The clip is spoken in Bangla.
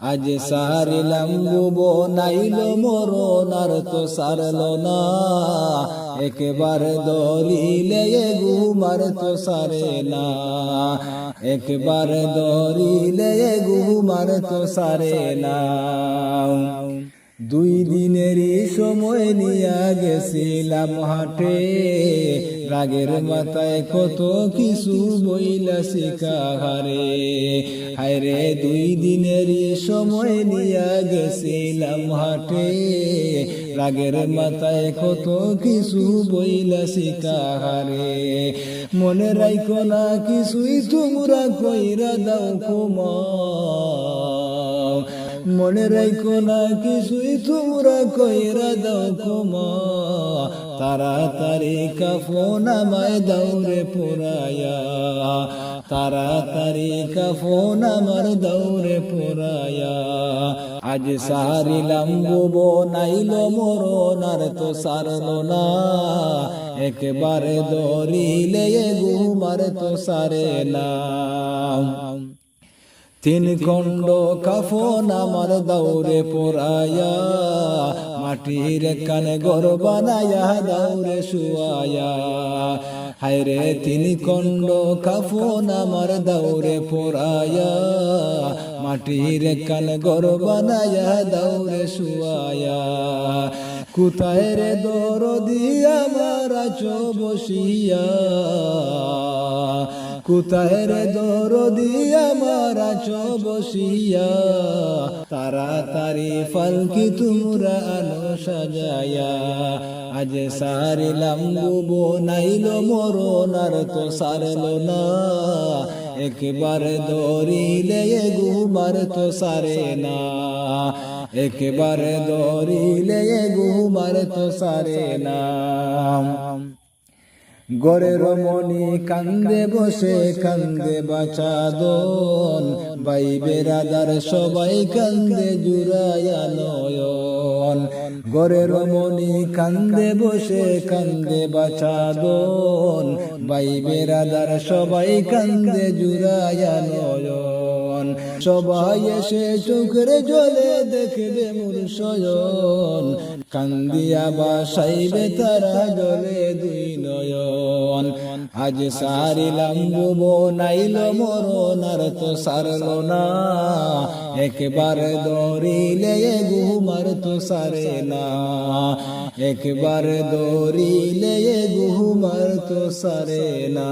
আজ সারিলাম বুব নাইল মরণ আর তো সারল না। একবার দরিলে গুমার তো সারে না। একবার দরিলে গুমার তো সারে না। দুই দিনেরই সময় নিয়া গেছিলাম হাটে। রাগের মাথায় কত কিছু বইলা শিকাহারে হায়রে, দুই দিনেরই সময় নিয়া গেছিলাম হাটে। রাগের মাথায় কত কিছু বইলা শিকাহারে মনে রাইখো না কিছুই তোমরা কইরা দাও কুমা। মনে রাখো না কিছুই তোমরা কইরা দাও কুমা। তাড়াতাড়ি কাফন আমায় দৌড়ে পুরায়া তাড়াতাড়ি কাফন আমার দৌড়ে পুরায়া আজ সারিলাম বুব নাইল মরণ আর তো সারল না। একবারে দরিলে ঘুমার তো সারে না। তিন খণ্ড কাফন আমার দৌড়ে পোড়ায়া মাটির কানে গর বানায়া দৌড়ে শুয়ায়া। হায়রে তিন খণ্ড কাফন আমার দৌড়ে পোড়ায়া মাটির কানে গর বানায়া দৌড়ে শুয়ায়া। কোথায় রে দর দিয়া মারা চো বসিয়া? কোথায় রে দর দিয়া মারা বসিয়া তাড়াতাড়ি ফালকি তোমরা আনো সাজায়া। আজ সারিলাম বুব নাইল মরণ আর তো সারল না। একবার দরিলে ঘুমার তো সারে না। একবার দরিলে ঘুমার তো সারে না। গড়ের মনি কান্দে বসে, কান্দে বাচাদন ভাই বেরাদার সবাই কান্দে জুড়ায়া নয়ন। গড়ের মনি কান্দে বসে, কান্দে বাচাদন ভাই বেরাদার সবাই কান্দে জুড়ায়া নয়ন। সবাই এসে চোখের জলে দেখবে মোর শয়ন। কান্দিয়া বাসাইবে তারা জলে দুই নয়ন। আজ সারিলাম বুব নাইল মরণ তো সারল না। একবার দরিলে ঘুমার তো সারে না। একবার দরিলে ঘুমার তো সারে না।